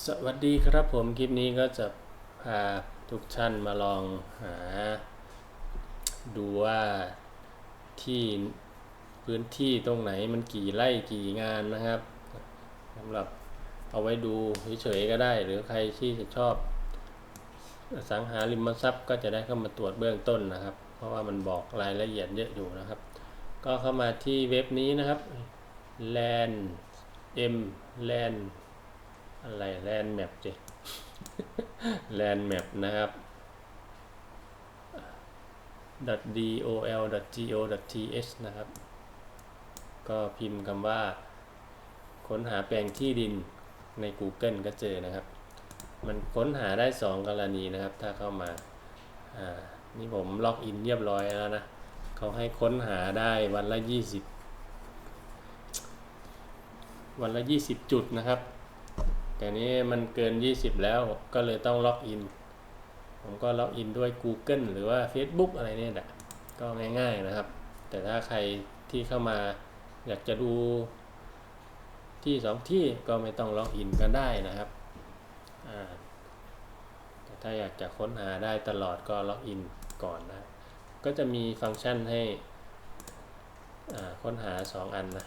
สวัสดีครับผมคลิปนี้ก็จะพาทุกท่านมาลองหา ดูว่าที่พื้นที่ตรงไหนมันกี่ไร่กี่งานนะครับสำหรับเอาไว้ดูเฉยๆก็ได้ หรือใครที่จะชอบสังหาริมทรัพย์ก็จะได้เข้ามาตรวจเบื้องต้นนะครับ เพราะว่ามันบอกรายละเอียดเยอะอยู่นะครับ ก็เข้ามาที่เว็บนี้นะครับ land m land อะไรแลนแมปจิแลนแมปนะครับ .dol.go.th นะครับ ก็พิมพ์คำว่า ค้นหาแปลงที่ดินใน Google ก็เจอนะครับ มันค้นหาได้ 2 กรณีนะครับ ถ้าเข้ามา อ่า นี่ผมล็อกอินเรียบร้อยแล้วนะ เขาให้ค้นหาได้วันละ 20 วันละ 20 จุดนะครับ แต่นี้มันเกิน 20 แล้วก็เลยต้องล็อกอิน ผมก็ล็อกอินด้วย Google หรือว่า Facebook อะไรเนี่ยแหละก็ง่ายๆนะครับ แต่ถ้าใครที่เข้ามาอยากจะดูที่สองที่ก็ไม่ต้องล็อกอินก็ได้นะครับแต่ถ้าอยากจะค้นหาได้ตลอดก็ล็อกอินก่อนนะ ก็จะมีฟังก์ชันให้ค้นหา 2 อันนะ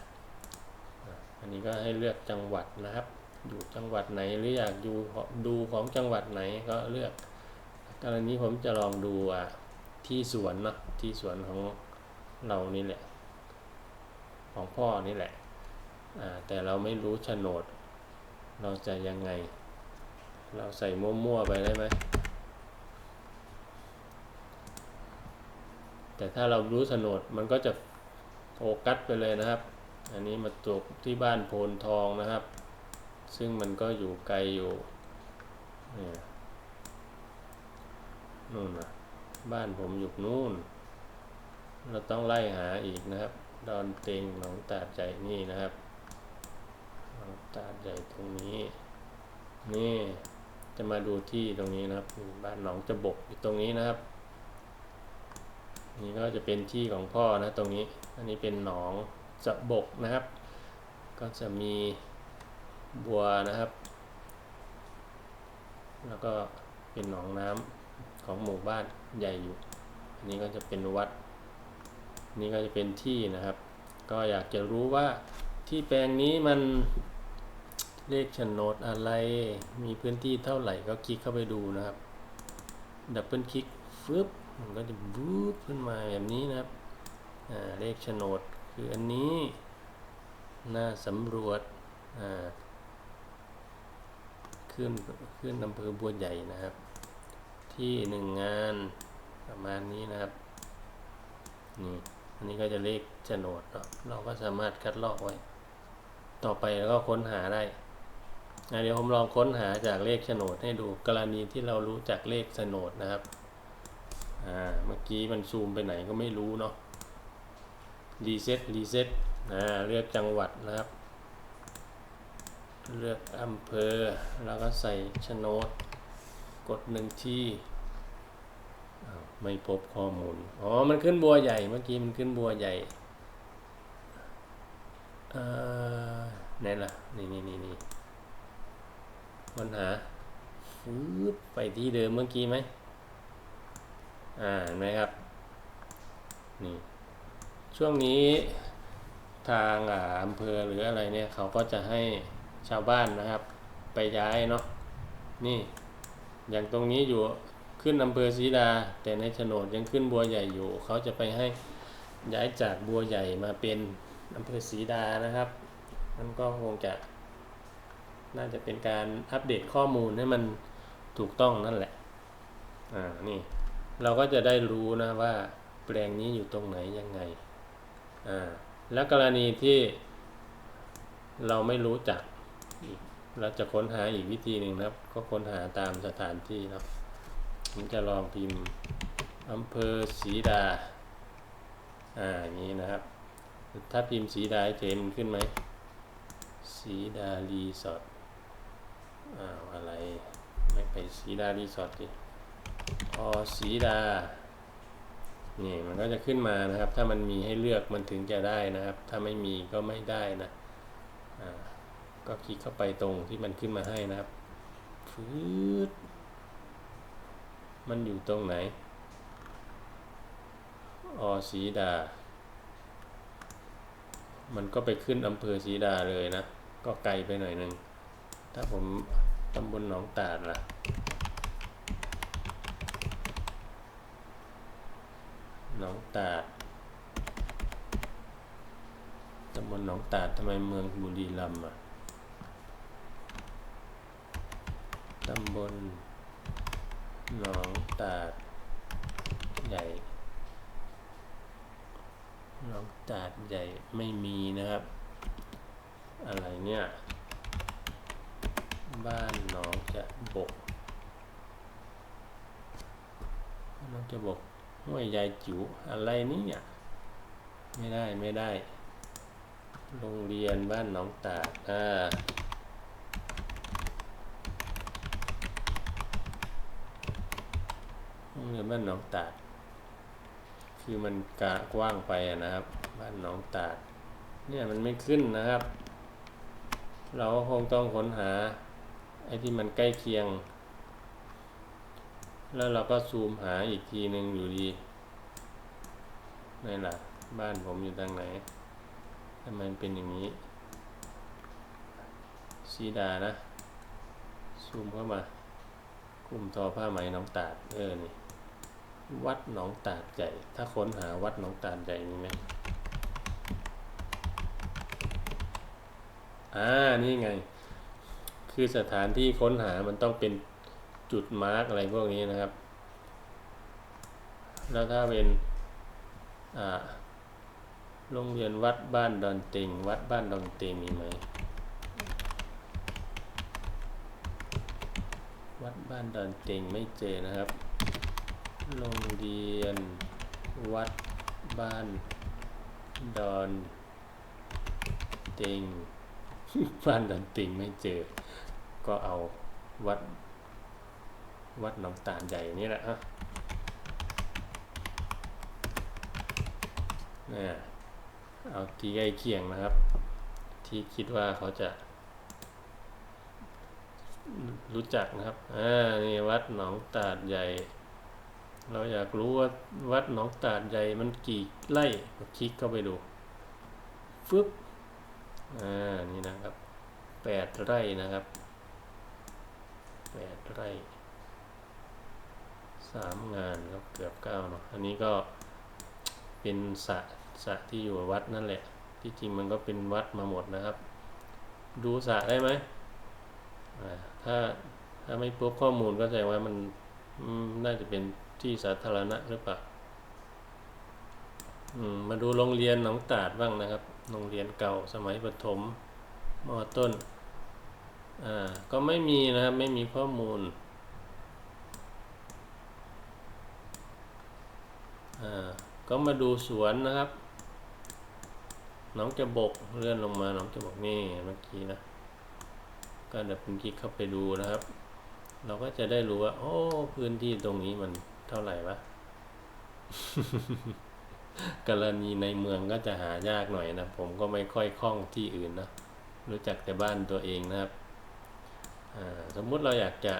อันนี้ก็ให้เลือกจังหวัดนะครับ อยู่จังหวัดไหนหรืออยากดูดูของจังหวัดไหนก็เลือก กรณีผมจะลองดูอะที่สวนเนาะที่สวนของเรานี่แหละ ของพ่อนี่แหละอ่าแต่เราไม่รู้โฉนด เราจะยังไง เราใส่มั่วๆไปได้ไหมแต่ถ้าเรารู้โฉนดมันก็จะโฟกัสไปเลยนะครับ อันนี้มาตกที่บ้านโพนทองนะครับ ซึ่งมันก็อยู่ไกลอยู่เนี่ยนู่นนะบ้านผมอยู่นู่น เราต้องไล่หาอีกนะครับ ดอนเต็งหนองตาดใจนี่นะครับหนองตาดใจตรงนี้ นี่จะมาดูที่ตรงนี้นะครับ บ้านหนองจะบกอยู่ตรงนี้นะครับ นี่ก็จะเป็นที่ของพ่อนะตรงนี้ อันนี้เป็นหนองจะบกนะครับ ก็จะมี บัวนะครับ แล้วก็เป็นหนองน้ำของหมู่บ้านใหญ่อยู่ อันนี้ก็จะเป็นวัด นี่ก็จะเป็นที่นะครับ ก็อยากจะรู้ว่าที่แปลงนี้มันเลขโฉนดอะไร มีพื้นที่เท่าไหร่ก็คลิกเข้าไปดูนะครับ ดับเบิลคลิกฟึบมันก็จะบู๊ขึ้นมาแบบนี้นะครับ เลขโฉนดคืออันนี้ หน้าสำรวจ อ่า ขึ้นขึ้นอำเภอบัวใหญ่นะครับ ที่หนึ่งงานประมาณนี้นะครับนี่อันนี้ก็จะเลขโฉนดเนาะเราก็สามารถคัดลอกไว้ ต่อไปแล้วก็ค้นหาได้เดี๋ยวผมลองค้นหาจากเลขโฉนดให้ดูกรณีที่เรารู้จากเลขโฉนดนะครับอ่าเมื่อกี้มันซูมไปไหนก็ไม่รู้เนาะรีเซ็ตรีเซ็ตอ่าเลือกจังหวัดนะครับ เลือกอำเภอ แล้วก็ใส่โฉนด กดหนึ่งที่ไม่พบข้อมูล อ๋อ มันขึ้นบัวใหญ่ เมื่อกี้มันขึ้นบัวใหญ่อ่าไหนล่ะ นี่นี่นี่นี่ค้นหาฟืบไปที่เดิมเมื่อกี้ไหม อ่าเห็นไหมครับ นี่ ช่วงนี้ทางอ่าอำเภอหรืออะไรเนี่ย เขาก็จะให้ ชาวบ้านนะครับ ไปย้ายเนาะนี่ อย่างตรงนี้อยู่ขึ้นอำเภอศรีดา แต่ในโฉนดยังขึ้นบัวใหญ่อยู่ เขาจะไปให้ย้ายจากบัวใหญ่มาเป็นอำเภอศรีดานะครับมันก็คงจะ น่าจะเป็นการอัปเดตข้อมูลให้มันถูกต้องนั่นแหละอ่านี่เราก็จะได้รู้นะว่าแปลงนี้อยู่ตรงไหนยังไงอ่าแล้วกรณีที่เราไม่รู้จัก เราจะค้นหาอีกวิธีหนึ่งนะครับ ก็ค้นหาตามสถานที่เนาะผมจะลองพิมพ์อำเภอศรีดา อ่าอย่างนี้นะครับ ถ้าพิมพ์ศรีดาเจมขึ้นไหมศรีดารีสอร์ทอ้าวอะไร ไม่ไปศรีดารีสอร์ทดิอศรีดา นี่มันก็จะขึ้นมานะครับ ถ้ามันมีให้เลือกมันถึงจะได้นะครับ ถ้าไม่มีก็ไม่ได้นะ อ่า ก็คลิกเข้าไปตรงที่มันขึ้นมาให้นะครับฟืดมันอยู่ตรงไหน อสีดา มันก็ไปขึ้นอำเภอสีดาเลยนะ ก็ไกลไปหน่อยนึง ถ้าผมตำบลหนองตาดล่ะ หนองตาดตำบลหนองตาดทำไมเมืองบุรีรัมย์อะ ตำบลหนองตาดใหญ่หนองตาดใหญ่ไม่มีนะครับ อะไรเนี่ย บ้านหนองจะบกหน้องจะบกห้วยยายจิ๋วอะไรนี่เนี่ยไม่ได้ไม่ได้ โรงเรียนบ้านหนองตาดอ่า โรงเรียนบ้านหนองตาด คือมันกะกว้างไปนะครับ บ้านหนองตาด เนี่ยมันไม่ขึ้นนะครับ เราคงต้องค้นหาไอ้ที่มันใกล้เคียง แล้วเราก็ซูมหาอีกทีหนึ่งอยู่ดีนี่นล่ะบ้านผมอยู่ทางไหนทำไมเป็นอย่างนี้สีดานะ ซูมเข้ามากลุ่มทอผ้าไหมหน้องตาดเออนี่ วัดหนองตาดใหญ่ ถ้าค้นหาวัดหนองตาดใหญ่มีไหมอ่า นี่ไง คือสถานที่ค้นหามันต้องเป็นจุดมาร์กอะไรพวกนี้นะครับ แล้วถ้าเป็น อ่า โรงเรียนวัดบ้านดอนเต็ง วัดบ้านดอนเต็งมีไหม วัดบ้านดอนเต็งไม่เจอนะครับ โรงเรียน วัดบ้าน ดอนต็งบ้านดอนต็งไม่เจอ ก็เอาวัด วัดหนองตาลใหญ่นี่แหละฮะเนี่ยเอาที่ใกล้เคียงนะครับ ที่คิดว่าเขาจะรู้จักนะครับ อ่า นี่วัดหนองตาดใหญ่ เราอยากรู้ว่าวัดหนองตาดใหญ่มันกี่ไร่คลิกเข้าไปดูฟึบอ่านี่นะครับแปดไร่นะครับแปดไร่สามงานครับเกือบเก้าเนาะอันนี้ก็เป็นสระสระที่อยู่วัดนั่นแหละ ที่จริงมันก็เป็นวัดมาหมดนะครับ ดูสระได้ไหมถ้าถ้าไม่พบข้อมูลก็แสดงว่ามันน่าจะเป็น ที่สาธารณะหรือเปล่ามมาดูโรงเรียนหนองตาดบ้างนะครับ โรงเรียนเก่าสมัยประถมมอต้น อ่า ก็ไม่มีนะครับ ไม่มีข้อมูล อ่า ก็มาดูสวนนะครับ น้องจะบกเลื่อนลงมาน้องจะบกนี่เมื่อกี้นะ ก็เดี๋ยวผมคลิกเข้าไปดูนะครับ เราก็จะได้รู้ว่า โอ้ พื้นที่ตรงนี้มัน เท่าไหร่วะกรณีในเมืองก็จะหายากหน่อยนะ ผมก็ไม่ค่อยคล่องที่อื่นนะ รู้จักแต่บ้านตัวเองนะครับ สมมุติเราอยากจะ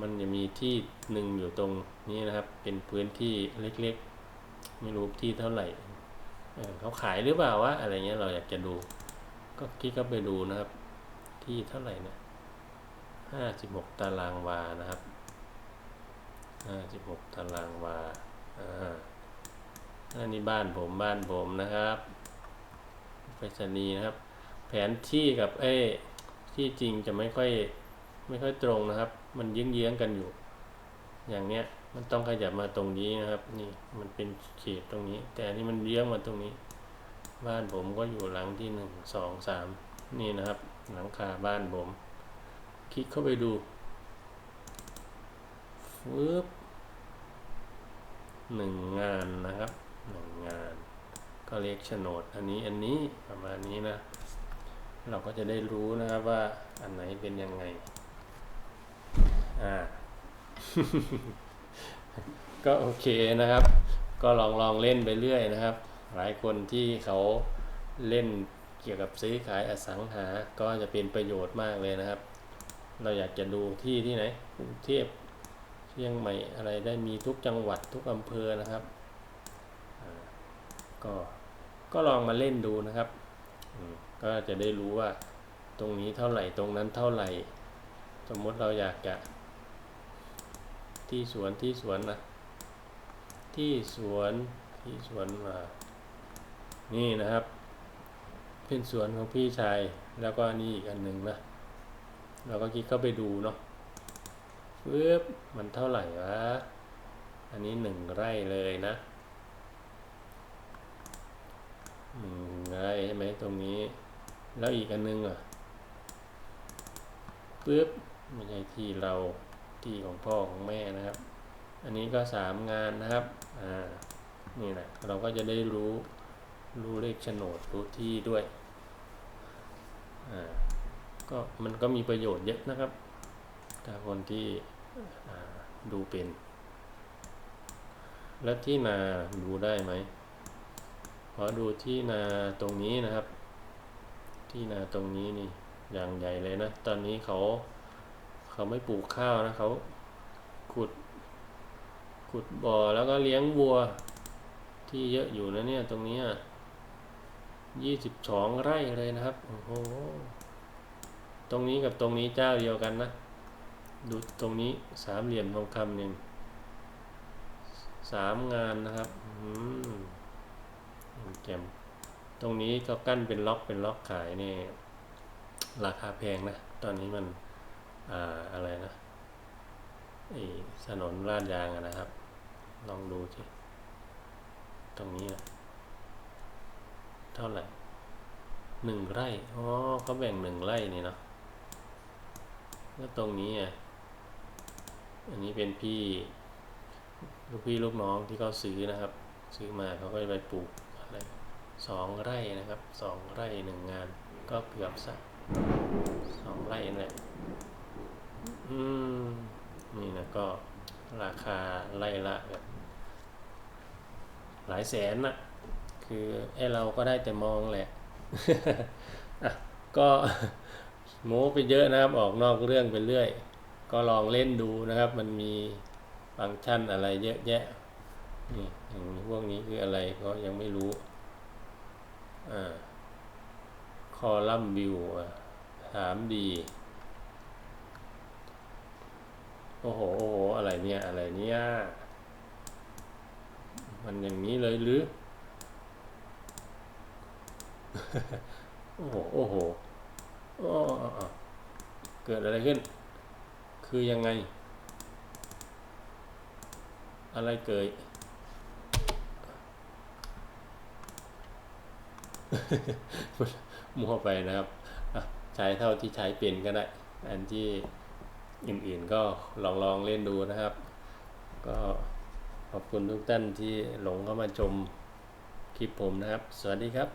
มันจะมีที่หนึ่งอยู่ตรงนี้นะครับ เป็นพื้นที่เล็กๆ ไม่รู้ที่เท่าไหร่เเขาขายหรือเปล่าวะ อะไรเงี้ยเราอยากจะดู ก็คลิกเข้าไปดูนะครับ ที่เท่าไหร่นะห้าสิบหกตารางวานะครับ ห้าสิบหกตารางวาอ่าอันนี้บ้านผมบ้านผมนะครับไปรษณีย์นะครับ แผนที่กับเอ้ที่จริงจะไม่ค่อยไม่ค่อยตรงนะครับ มันเยื้องๆกันอยู่ อย่างเนี้ยมันต้องขยับมาตรงนี้นะครับ นี่มันเป็นเขตตรงนี้ แต่อันนี้มันเยื้องมาตรงนี้ บ้านผมก็อยู่หลังที่หนึ่งสองสามนี่นะครับ หลังคาบ้านผม คลิกเข้าไปดู ฟึบหนึ่งงานนะครับหนึ่งงาน ก็เรียกโฉนดอันนี้อันนี้ประมาณนี้นะ เราก็จะได้รู้นะครับว่าอันไหนเป็นยังไงอ่าก็โอเคนะครับ ก็ลองลองเล่นไปเรื่อยนะครับ หลายคนที่เขาเล่นเกี่ยวกับซื้อขายอสังหา ก็จะเป็นประโยชน์มากเลยนะครับ เราอยากจะดูที่ที่ไหนกรุงเทพ ชียงใหม่อะไรได้มีทุกจังหวัดทุกอำเภอนะครับก็ก็ลองมาเล่นดูนะครับ ก็จะได้รู้ว่าตรงนี้เท่าไหร่ตรงนั้นเท่าไหร่ สมมติเราอยากจะ ที่สวนที่สวนนะที่สวนที่สวนมา นี่นะครับ เป็นสวนของพี่ชายแล้วก็นี่อีกอันหนึ่งนะเราก็คลิกเข้าไปดูเนาะ ปึ๊บมันเท่าไหร่วะ อันนี้หนึ่งไร่เลยนะหนึ่งไร่ใช่ไหมตรงนี้ แล้วอีกอันหนึงอะปึ๊บไม่ใช่ที่เราที่ของพ่อของแม่นะครับ อันนี้ก็สามงานนะครับ อ่า นี่แหละ เราก็จะได้รู้ รู้เลขโฉนดรู้ที่ด้วย อ่า ก็มันก็มีประโยชน์เยอะนะครับ ถ้าคนที่ดูเป็น แล้วที่นาดูได้ไหมขอดูที่นาตรงนี้นะครับ ที่นาตรงนี้นี่อย่างใหญ่เลยนะ ตอนนี้เขาเขาไม่ปลูกข้าวนะเขาขุด ขุดบ่อแล้วก็เลี้ยงวัวที่เยอะอยู่นะเนี่ยตรงนี้ยี่สิบสองไร่เลยนะครับ โอ้โห ตรงนี้กับตรงนี้เจ้าเดียวกันนะ ดูตรงนี้สามเหลี่ยมทองคำหนึ่งสามงานนะครับอืมแจ่มตรงนี้ก็กั้นเป็นล็อกเป็นล็อกขายนี่ราคาแพงนะ ตอนนี้มันอ่าอะไรนะไอ้ถนนลาดยางนะครับ ลองดูสิตรงนี้นะเท่าไหร่หนึ่งไร่อ๋อเขาแบ่งหนึ่งไร่นี่เนาะแล้วตรงนี้อะ อันนี้เป็นพี่ลูกพี่ลูกน้องที่เขาซื้อนะครับ ซื้อมาเขาก็ไปปลูกอะไรสองไร่นะครับสองไร่หนึ่งงาน ก็เกือบสักสองไร่นั่นแหละอืมนี่นะก็ราคาไล่ละแบบหลายแสนนะคือไอเราก็ได้แต่มองแหละอะก็โม้ไปเยอะนะครับออกนอกเรื่องไปเรื่อย ก็ลองเล่นดูนะครับ มันมีฟังก์ชันอะไรเยอะแยะนี่อย่างพวกนี้คืออะไรก็ยังไม่รู้อ่าคอลัมน์วิวถามดีโอ้โหโอ้โหอะไรเนี่ย อะไรเนี่ย มันอย่างนี้เลยหรือ โอ้โห โอ้โหโอ้เกิดอะไรขึ้น คือยังไง อะไรเกิดมั่วไปนะครับใช้เท่าที่ใช้เป็นก็ได้ อันที่อื่นๆก็ลองลองเล่นดูนะครับ ก็ขอบคุณทุกท่านที่หลงเข้ามาชมคลิปผมนะครับ สวัสดีครับ